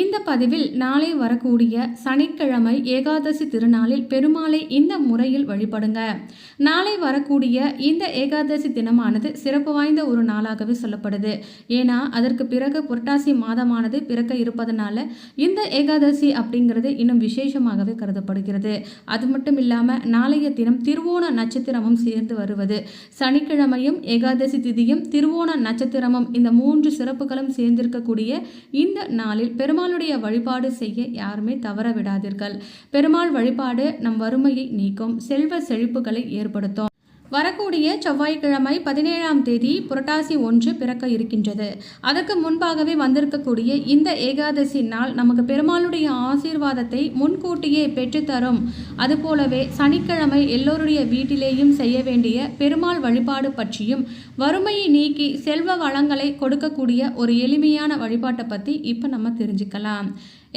இந்த பதிவில் நாளை வரக்கூடிய சனிக்கிழமை ஏகாதசி திருநாளில் பெருமாளை இந்த முறையில் வழிபடுங்க. நாளை வரக்கூடிய இந்த ஏகாதசி தினமானது சிறப்பு வாய்ந்த ஒரு நாளாகவே சொல்லப்படுது. ஏன்னா அதற்கு பிறகு புரட்டாசி மாதமானது பிறக்க இருப்பதனால இந்த ஏகாதசி அப்படிங்கிறது இன்னும் விசேஷமாகவே கருதப்படுகிறது. அது மட்டும் இல்லாமல் நாளைய தினம் திருவோண நட்சத்திரமும் சேர்ந்து வருவது. சனிக்கிழமையும் ஏகாதசி திதியும் திருவோண நட்சத்திரமும் இந்த மூன்று சிறப்புகளும் சேர்ந்திருக்கக்கூடிய இந்த நாளில் பெருமாளுடைய வழிபாடு செய்ய யாருமே தவற விடாதீர்கள் பெருமாள் வழிபாடு நம் வறுமையை நீக்கும். செல்வ செழிப்புகளை ஏற்படுத்தும். வரக்கூடிய செவ்வாய்க்கிழமை பதினேழாம் தேதி புரட்டாசி ஒன்று பிறக்க இருக்கின்றது. அதற்கு முன்பாகவே வந்திருக்கக்கூடிய இந்த ஏகாதசி நாள் நமக்கு பெருமாளுடைய ஆசீர்வாதத்தை முன்கூட்டியே பெற்றுத்தரும். அதுபோலவே சனிக்கிழமை எல்லோருடைய வீட்டிலேயும் செய்ய வேண்டிய பெருமாள் வழிபாடு பற்றியும் வறுமையை நீக்கி செல்வ வளங்களை கொடுக்கக்கூடிய ஒரு எளிமையான வழிபாட்டை பற்றி இப்போ நம்ம தெரிஞ்சுக்கலாம்.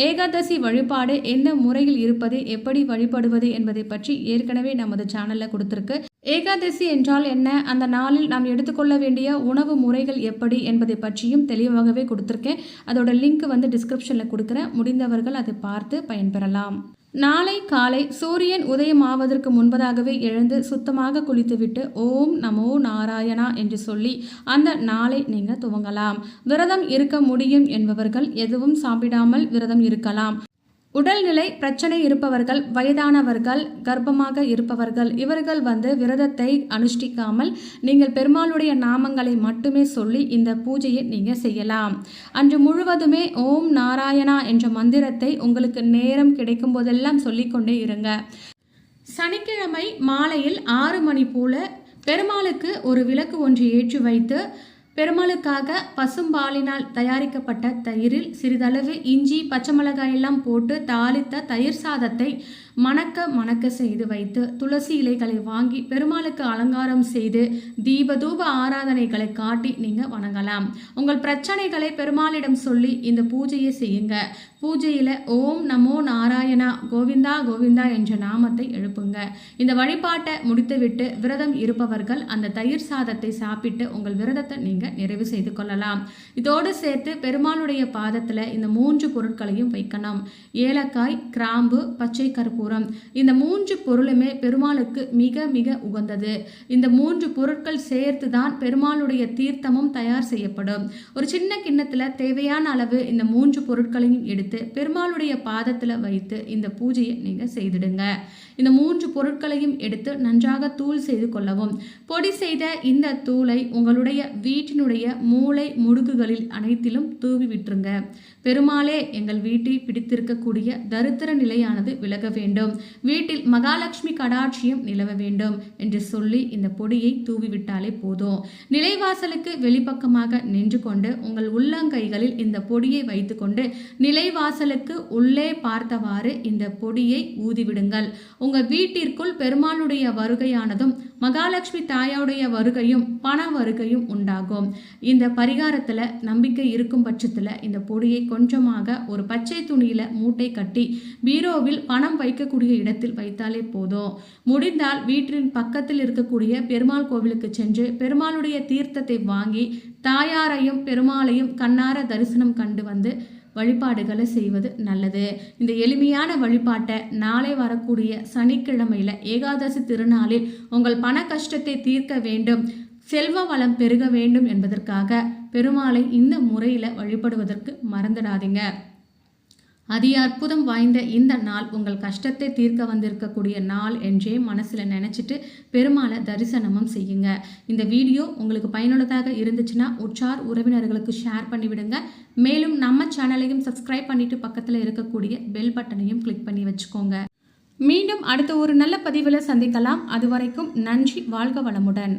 ஏகாதசி வழிபாடு எந்த முறையில் இருப்பது எப்படி வழிபடுவது என்பதை பற்றி ஏற்கனவே நமது சேனலில் கொடுத்துருக்கு. ஏகாதசி என்றால் என்ன? அந்த நாளில் நாம் எடுத்துக்கொள்ள வேண்டிய உணவு முறைகள் எப்படி என்பதை பற்றியும் தெளிவாகவே கொடுத்துருக்கேன். அதோட லிங்க் வந்து டிஸ்கிரிப்ஷனில் கொடுக்குறேன். முடிந்தவர்கள் அதை பார்த்து பயன்பெறலாம். நாளை காலை சூரியன் உதயமாவதற்கு முன்பதாகவே எழுந்து சுத்தமாக குளித்துவிட்டு ஓம் நமோ நாராயணா என்று சொல்லி அந்த நாளை நீங்கள் துவங்கலாம். விரதம் இருக்க முடியும் என்பவர்கள் எதுவும் சாப்பிடாமல் விரதம் இருக்கலாம். உடல்நிலை பிரச்சனை இருப்பவர்கள் வயதானவர்கள் கர்ப்பமாக இருப்பவர்கள் இவர்கள் வந்து விரதத்தை அனுஷ்டிக்காமல் நீங்கள் பெருமாளுடைய நாமங்களை மட்டுமே சொல்லி இந்த பூஜையை நீங்கள் செய்யலாம். அன்று முழுவதுமே ஓம் நாராயணா என்ற மந்திரத்தை உங்களுக்கு நேரம் கிடைக்கும் போதெல்லாம் சொல்லிக்கொண்டே இருங்க. சனிக்கிழமை மாலையில் ஆறு மணி போல பெருமாளுக்கு ஒரு விளக்கு ஒன்று ஏற்றி வைத்து பெருமாளுக்காக பசும்பாலினால் தயாரிக்கப்பட்ட தயிரில் சிறிதளவு இஞ்சி பச்சை மிளகாய் எல்லாம் போட்டு தாளித்த தயிர் சாதத்தை மணக்க மணக்க செய்து வைத்து துளசி இலைகளை வாங்கி பெருமாளுக்கு அலங்காரம் செய்து தீபதூப ஆராதனைகளை காட்டி நீங்கள் வணங்கலாம். உங்கள் பிரச்சனைகளை பெருமாளிடம் சொல்லி இந்த பூஜையை செய்யுங்க. பூஜையில் ஓம் நமோ நாராயணா கோவிந்தா கோவிந்தா என்ற நாமத்தை எழுப்புங்க. இந்த வழிபாட்டை முடித்துவிட்டு விரதம் இருப்பவர்கள் அந்த தயிர் சாதத்தை சாப்பிட்டு உங்கள் விரதத்தை நீங்கள் நிறைவு செய்து கொள்ளலாம். இதோடு சேர்த்து பெருமாளுடைய பாதத்தில் இந்த மூன்று பொருட்களையும் வைக்கணும். ஏலக்காய் கிராம்பு பச்சை கற்பூரம். இந்த மூன்று பொருளுமே பெருமாளுக்கு மிக மிக உகந்தது. இந்த மூன்று பொருட்கள் சேர்த்து தான் பெருமாளுடைய தீர்த்தமும் தயார் செய்யப்படும். ஒரு சின்ன கிண்ணத்தில் தேவையான அளவு இந்த மூன்று பொருட்களையும் எடுத்து பெருமாளுடைய பாதத்தில் வைத்து இந்த பூஜையை நீங்கள் செய்திடுங்க. இந்த மூன்று பொருட்களையும் எடுத்து நன்றாக தூள் செய்து கொள்ளவும். பொடி செய்த இந்த தூளை உங்களுடைய வீட்டினுடைய மூளை முடுக்குகளில் அனைத்திலும் தூவி விட்டுருங்க. பெருமாளே எங்கள் வீட்டை பிடித்திருக்கக்கூடிய தரித்திர நிலையானது விலக வேண்டும். வீட்டில் மகாலட்சுமி கடாட்சியம் நிலவ வேண்டும் என்று சொல்லி இந்த பொடியை தூவிவிட்டாலே போதும். நிலைவாசலுக்கு வெளிப்பக்கமாக நின்று கொண்டு உங்கள் உள்ளங்கைகளில் இந்த பொடியை வைத்துக்கொண்டு வாசலுக்கு உள்ளே பார்த்தவாறு இந்த பொடியை ஊதிவிடுங்கள். உங்கள் வீட்டிற்குள் பெருமாளுடைய வருகையானதும் மகாலட்சுமி தாயாவுடைய வருகையும் பண வருகையும் உண்டாகும். இந்த பரிகாரத்தில் நம்பிக்கை இருக்கும் பட்சத்தில் இந்த பொடியை கொஞ்சமாக ஒரு பச்சை துணியில் மூட்டை கட்டி பீரோவில் பணம் வைக்கக்கூடிய இடத்தில் வைத்தாலே போதும். முடிந்தால் வீட்டின் பக்கத்தில் இருக்கக்கூடிய பெருமாள் கோவிலுக்கு சென்று பெருமாளுடைய தீர்த்தத்தை வாங்கி தாயாரையும் பெருமாளையும் கண்ணார தரிசனம் கண்டு வந்து வழிபாடுகளை செய்வது நல்லது. இந்த எளிமையான வழிபாட்டை நாளை வரக்கூடிய சனிக்கிழமையில் ஏகாதசி திருநாளில் உங்கள் பண கஷ்டத்தை தீர்க்க வேண்டும் செல்வ வளம் பெருக வேண்டும் என்பதற்காக பெருமாளை இந்த முறையில் வழிபடுவதற்கு மறந்துடாதீங்க. அதி அற்புதம் வாய்ந்த இந்த நாள் உங்கள் கஷ்டத்தை தீர்க்க வந்திருக்கக்கூடிய நாள் என்றே மனசில் நினச்சிட்டு பெருமாளை தரிசனமும் செய்யுங்க. இந்த வீடியோ உங்களுக்கு பயனுள்ளதாக இருந்துச்சுன்னா உற்றார் உறவினர்களுக்கு ஷேர் பண்ணிவிடுங்க. மேலும் நம்ம சேனலையும் சப்ஸ்கிரைப் பண்ணிட்டு பக்கத்தில் இருக்கக்கூடிய பெல் பட்டனையும் கிளிக் பண்ணி வச்சுக்கோங்க. மீண்டும் அடுத்த ஒரு நல்ல பதிவில் சந்திக்கலாம். அதுவரைக்கும் நன்றி வாழ்க வளமுடன்.